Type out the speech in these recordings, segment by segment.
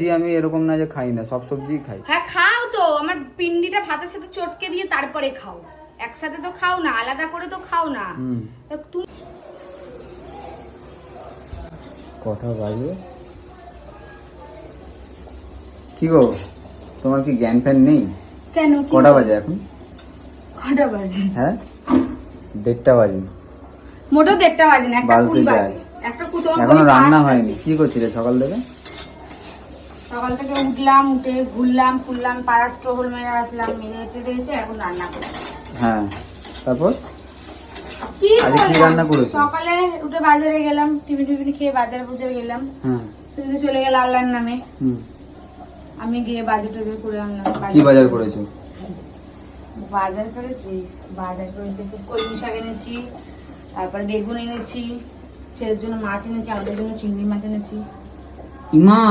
সবজি আমি এরকম না যে খাই না সব সবজি খাই। হ্যাঁ খাও তো। আমার পিন্ডিটা ভাতের সাথে চটকে দিয়ে তারপরে খাও। একসাথে তো খাও না আলাদা করে তো খাও না। হুম। তা তুমি কটা বাজে? কি গো তোমার কি জ্ঞান ফ্যান নেই? কেন কি কটা বাজে এখন? কটা বাজে? হ্যাঁ? দেড়টা বাজে। মোটেও দেড়টা বাজে না একটা কুড়ি বাজে। একটা তোমার এখনও রান্না হয়নি। কি করছিলে সকাল থেকে? সকাল থেকে উঠলাম উঠে ঘুরলাম ফুললাম পাড়ার টহল মেরে আসলাম মেরে টেরে এসে এখন রান্না করলাম হ্যাঁ তারপর? কি? রান্না করেছ? সকালে উঠে বাজারে গেলাম টিফিন টিফিন খেয়ে বাজারে বুজারে গেলাম। তুমি চলে গেলে আল্লাহর নামে। হুম। আমি গিয়ে বাজার টাজার করে আনলাম। কি বাজার করেছ? বাজার করেছি বাজার করেছি কলমি শাক এনেছি তারপর বেগুন এনেছি ছেলের জন্য মাছ এনেছি আমাদের জন্য চিংড়ি মাছ এনেছি। ইমা!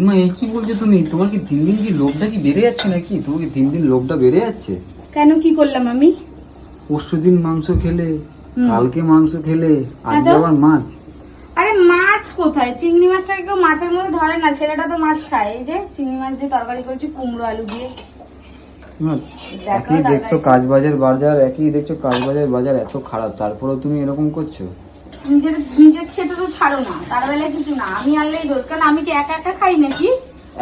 ইমা এই কি বলছো তুমি? তোমার কি দিন দিন কি লোভটা কি বেড়ে যাচ্ছে নাকি? তোমার কি দিন দিন লোভটা বেড়ে যাচ্ছে? কেন কি করলাম আমি? পরশু দিন মাংস খেলে। কালকে মাংস খেলে আজকে হ্যাঁ আবার মাছ। আরে মাছ কোথায়? চিংড়ি মাছটাকে কেউ মাছের মধ্যে ধরে না ছেলেটা তো মাছ খায়। এই যে চিংড়ি মাছ দিয়ে তরকারি করেছি কুমড়ো আলু দিয়ে। একই দেখছ কাজ বাজার বাজার একই দেখছ কাজ বাজার বাজার এত খারাপ তারপরেও তুমি এরকম করছ? নিজের নিজের খেতে তো ছাড়ো না তার বেলায় কিছু না। আমি আনলেই দোষ কারণ আমি কি একা একা খাই নাকি?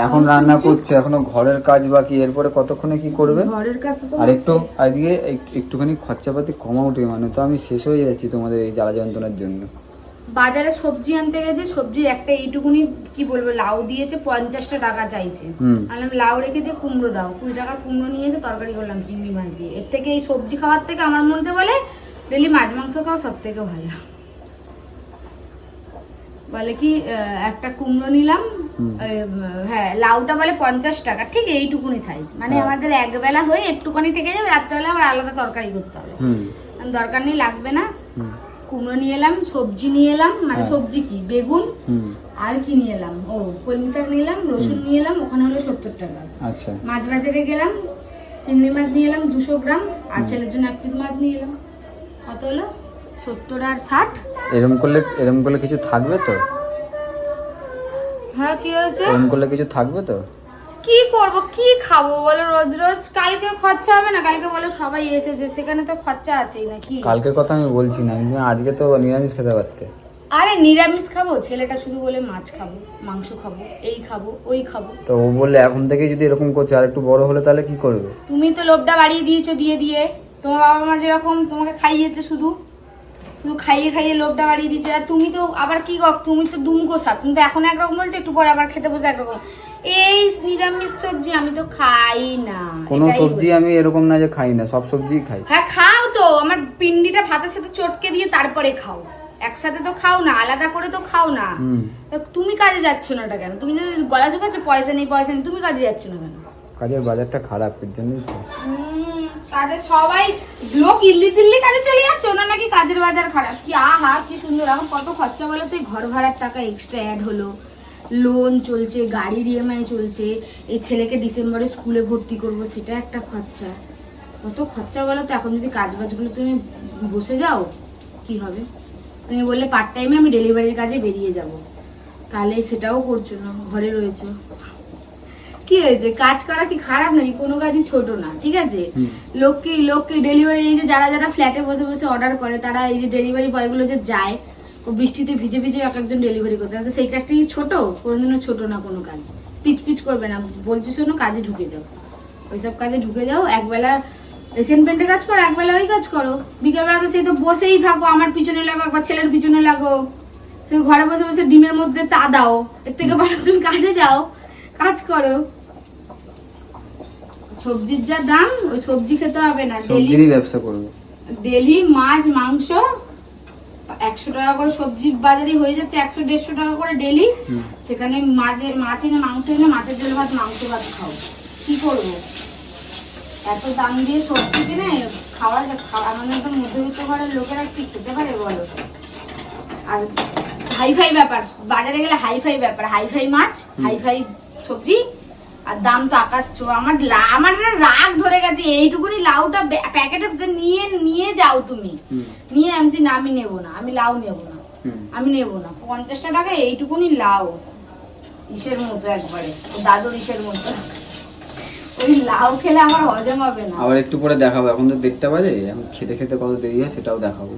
এখন রান্না করছ এখনও ঘরের কাজ বাকি এরপরে কতক্ষণে কি করবে? ঘরের তো আর একটু আজকে একটুখানি খরচাপাতি কমা উঠে মানে তো আমি শেষ হয়ে যাচ্ছি তোমাদের এই জ্বালা যন্ত্রণার জন্য। বাজারে সবজি আনতে গেছে সবজি একটা এইটুকুনি কি বলব লাউ দিয়েছে পঞ্চাশটা টাকা চাইছে। আমি লাউ রেখে দিয়ে কুমড়ো দাও। কুড়ি টাকার কুমড়ো নিয়ে এসে তরকারি করলাম চিংড়ি মাছ দিয়ে। এর থেকে এই সবজি খাওয়ার থেকে আমার মধ্যে বলে ডেলি মাছ মাংস খাও সব থেকে ভালো। বলে কি একটা কুমড়ো নিলাম হ্যাঁ লাউটা বলে পঞ্চাশ টাকা ঠিক এইটুকুনি সাইজ মানে হ্যাঁ। আমাদের একবেলা হয়ে একটুখানি থেকে যাবে রাত্রেবেলা আবার আলাদা তরকারি করতে হবে। দরকার নেই লাগবে না। কুমড়ো নিয়ে এলাম সবজি নিয়ে এলাম মানে হ্যাঁ। সবজি কি বেগুন আর কি নিয়ে এলাম? ও কলমি শাক নিয়ে এলাম রসুন নিয়ে এলাম ওখানে হলো সত্তর টাকা। আচ্ছা। মাছ বাজারে গেলাম চিংড়ি মাছ নিয়ে এলাম দুশো গ্রাম আর ছেলের জন্য এক পিস মাছ নিয়ে এলাম। কত হলো? সত্তর আর ষাট। এরম করলে এরম করলে কিছু থাকবে তো? হ্যাঁ কি হয়েছে? এরম করলে কিছু থাকবে তো? কি করব? কি খাব বলো? রোজ রোজ কালকে খরচা হবে না? কালকে বলো সবাই এসেছে সেখানে তো খরচা আছেই নাকি? কালকের কথা আমি বলছি না আমি আজকে তো নিরামিষ খেতে পারতে। আরে নিরামিষ খাব? ছেলেটা শুধু বলে মাছ খাব মাংস খাব এই খাব ওই খাব। তো ও বললে এখন থেকে যদি এরকম করছে আর একটু বড় হলে তাহলে কি করবে? তুমি তো লোভটা বাড়িয়ে দিয়েছ দিয়ে দিয়ে। তোমার বাবা মা যেরকম তোমাকে খাইয়েছে শুধু। শুধু খাইয়ে খাইয়ে লোভটা বাড়িয়ে দিচ্ছে আর তুমি তো আবার কি গো তুমি তো দুম গোসা। তুমি তো এখন একরকম বলছো একটু পরে আবার খেতে বসে একরকম। এই নিরামিষ সবজি আমি তো খাই না। কোনো সবজি আমি এরকম না যে খাই না সব সবজিই খাই। হ্যাঁ খাও তো। আমার পিন্ডিটা ভাতের সাথে চটকে দিয়ে তারপরে খাও। একসাথে তো খাও না আলাদা করে তো খাও না। তুমি কাজে যাচ্ছ না কেন? তুমি যদি গলা শুকাচ্ছ পয়সা নেই পয়সা নেই তুমি কাজে যাচ্ছ না কেন? কাজের বাজারটা খারাপ এর জন্যই তো। কাজে সবাই লোক ইল্লি দিল্লি কাজে চলে যাচ্ছে। নাকি কাজের বাজার খারাপ? কি আহা, কি সুন্দর। এখন কত খরচা বলো তো? ঘর ভাড়ার টাকা এক্সট্রা অ্যাড হলো। লোন চলছে গাড়ির ইএমআই চলছে। এই ছেলেকে ডিসেম্বরে স্কুলে ভর্তি করব, সেটা একটা খরচা। কত খরচা বলো তো? এখন যদি কাজ বাজগুলো তুমি বসে যাও, কি হবে? তুমি বললে পার্ট টাইমে আমি ডেলিভারির কাজে বেরিয়ে যাব। তাহলে সেটাও করছ না, ঘরে রয়েছে। কি হয়েছে? কাজ করা কি খারাপ নাকি? কোনো কাজই ছোট না ঠিক আছে। লোককে লোককে ডেলিভারি এই যে যারা যারা ফ্ল্যাটে বসে বসে অর্ডার করে তারা এই যে ডেলিভারি বয়গুলো যে যায় ও বৃষ্টিতে ভিজে ভিজে এক একজন ডেলিভারি করতে তো সেই কাজটা কি ছোট? কোনোদিনও ছোট না কোনো কাজ। পিচ পিচ করবে না। বলছি শোনো কাজে ঢুকে যাও। ওইসব কাজে ঢুকে যাও। একবেলা এশিয়ান পেন্টের কাজ করো একবেলা ওই কাজ করো। বিকেলবেলা তো সেই তো বসেই থাকো আমার পিছনে লাগো একবার ছেলের পিছনে লাগো। সে ঘরে বসে বসে ডিমের মধ্যে তা দাও। এর থেকে ভালো তুমি কাজে যাও। কাজ করো। সবজির যা দাম ওই সবজি খেতে হবে না। ডেলি সবজিরই ব্যবসা করব। ডেলি মাছ মাংস একশো টাকা করে সবজির বাজারে হয়ে যাচ্ছে একশো দেড়শো টাকা করে ডেলি। সেখানে মাছের মাছ এনে মাংস এনে মাছের জন্য ভাত মাংস ভাত খাও। কি করব? এত দাম দিয়ে সবজি কিনে খাওয়া যা- খাওয়া আমাদের তো মধ্যবিত্ত ঘরের লোকেরা কি খেতে পারে বলো? আর হাই ফাই ব্যাপার বাজারে গেলে হাই ফাই ব্যাপার হাই ফাই মাছ হাই ফাই সবজি আর দাম তো আকাশ ছোঁয়া। আমার আমার রাগ ধরে গেছে এইটুকুনি লাউটা প্যাকেটে নিয়ে নিয়ে যাও তুমি। নিয়ে আমি না আমি নেব না আমি লাউ নেব না। আমি নেব না। পঞ্চাশটা টাকা এইটুকুনি লাউ। ইসের মতো একবারে দাদুর ইসের মতো। ওই লাউ খেলে আমার হজম হবে না। আবার একটু পরে দেখাবো। এখন তো দেখতে বাজে এখন খেতে খেতে কত দেরি হয় সেটাও দেখাবো।